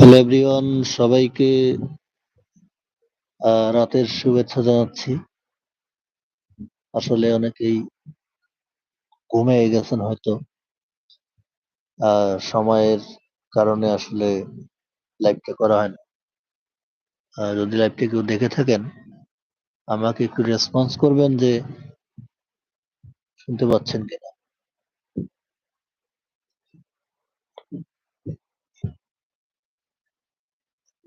Hello everyone সবাইকে রাতের শুভেচ্ছা জানাচ্ছি। আসলে অনেকেই ঘুমিয়ে গেছেন হয়তো। সময়ের কারণে আসলে লাইভটা করা হয় না। যদি লাইভটা কেউ দেখে থাকেন, আমাকে একটু রেসপন্স করবেন যে, শুনতে পাচ্ছেন কিনা।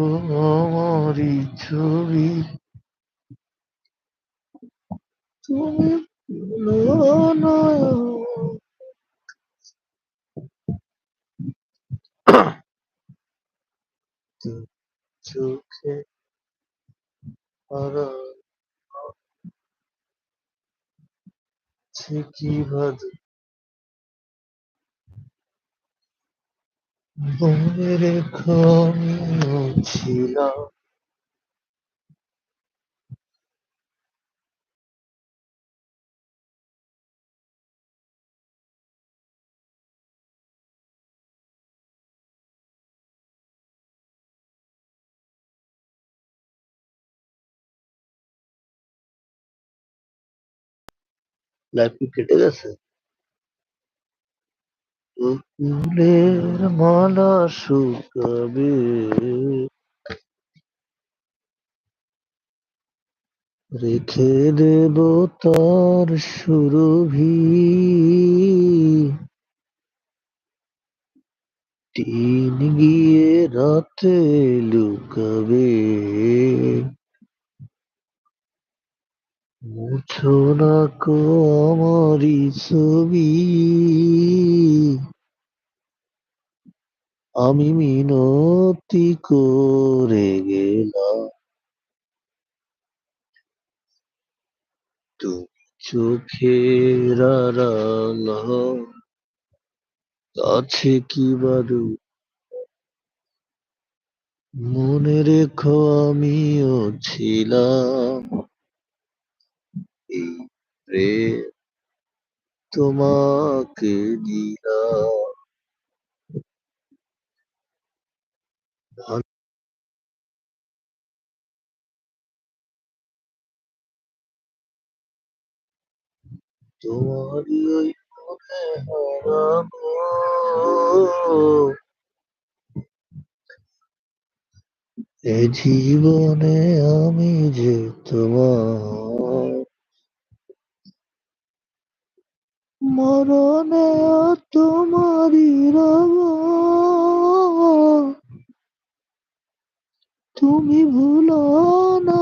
তোমারই ছবি। তুমি চোখে কি ভাদ মনে রেখো ছিলাম লাইফ কি কেটে গেছে? ফুলের মালা শুকাবে। রেখে দেব তার সুরভি। দিন গিয়ে রাতে লুকাবে। মুছো না কো আমারই ছবি। আমি মিনতি করে গেলাম। তুমি চোখের কাছে কি বাদু মনে রেখো আমিও ছিলাম। এই প্রেম তোমাকে দিলাম। হারাবো এ জীবনে আমি যে তোমার মরণে তোমারই রব তুমি ভুলো না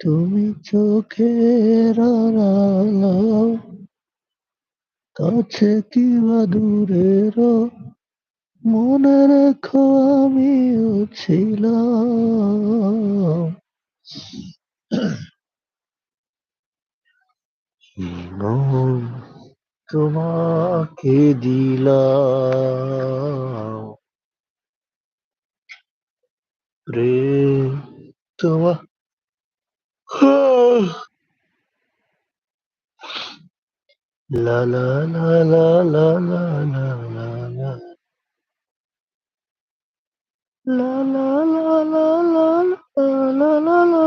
তুমি চোখের কাছে কি বা দূরের মনে রেখো ছিলাম। জীবন তোমাকে দিলাম প্রেম তোমা লা লা লা লা লা লা লা লা লা La la la la la la la la লা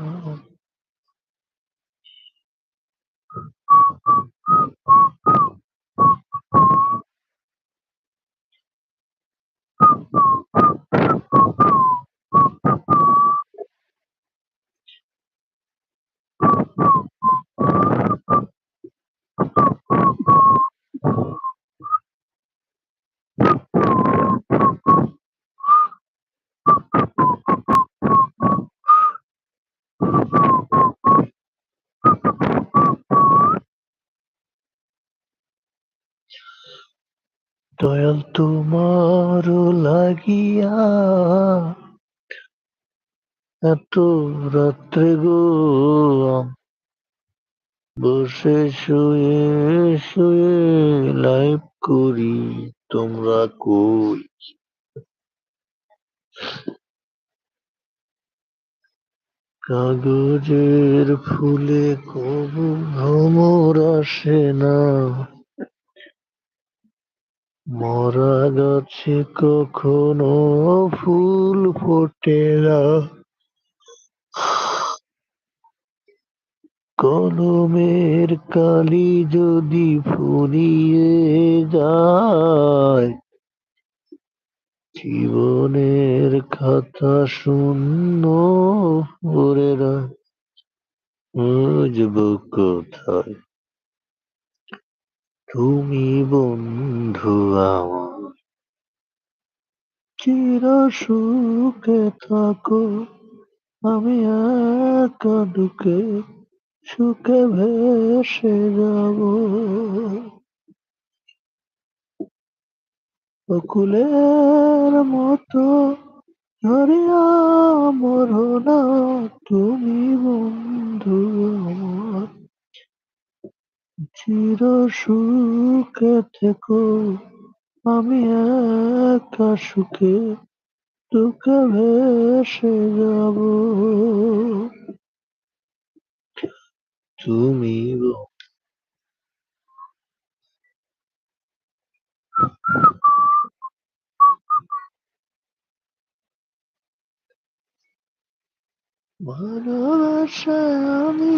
দয়াল তোমার লাগিয়া এত রাত্রে গো বসে শুয়ে শুয়ে লাইভ করি, তোমরা কই? কাগজের ফুলে কবু ভ্রমর আসে না। মরা গাছে কখনো ফুল ফোটে না। কলমের কালি যদি ফুরিয়ে যায়, জীবনের খাতা শূন্য না। বুঝব কোথায়? তুমি বন্ধু আমার, চির সুখে থাকো। আমি একা দুঃখে, সুখে ভেসে যাব। বকুলের মতো ধরিয়া মরো না তুমি বন্ধু আমার। চির সুখে থেকো আমি একা সুখে দুঃখে ভেসে যাব। তুমি বন্ধু ভালোবাসায় আমি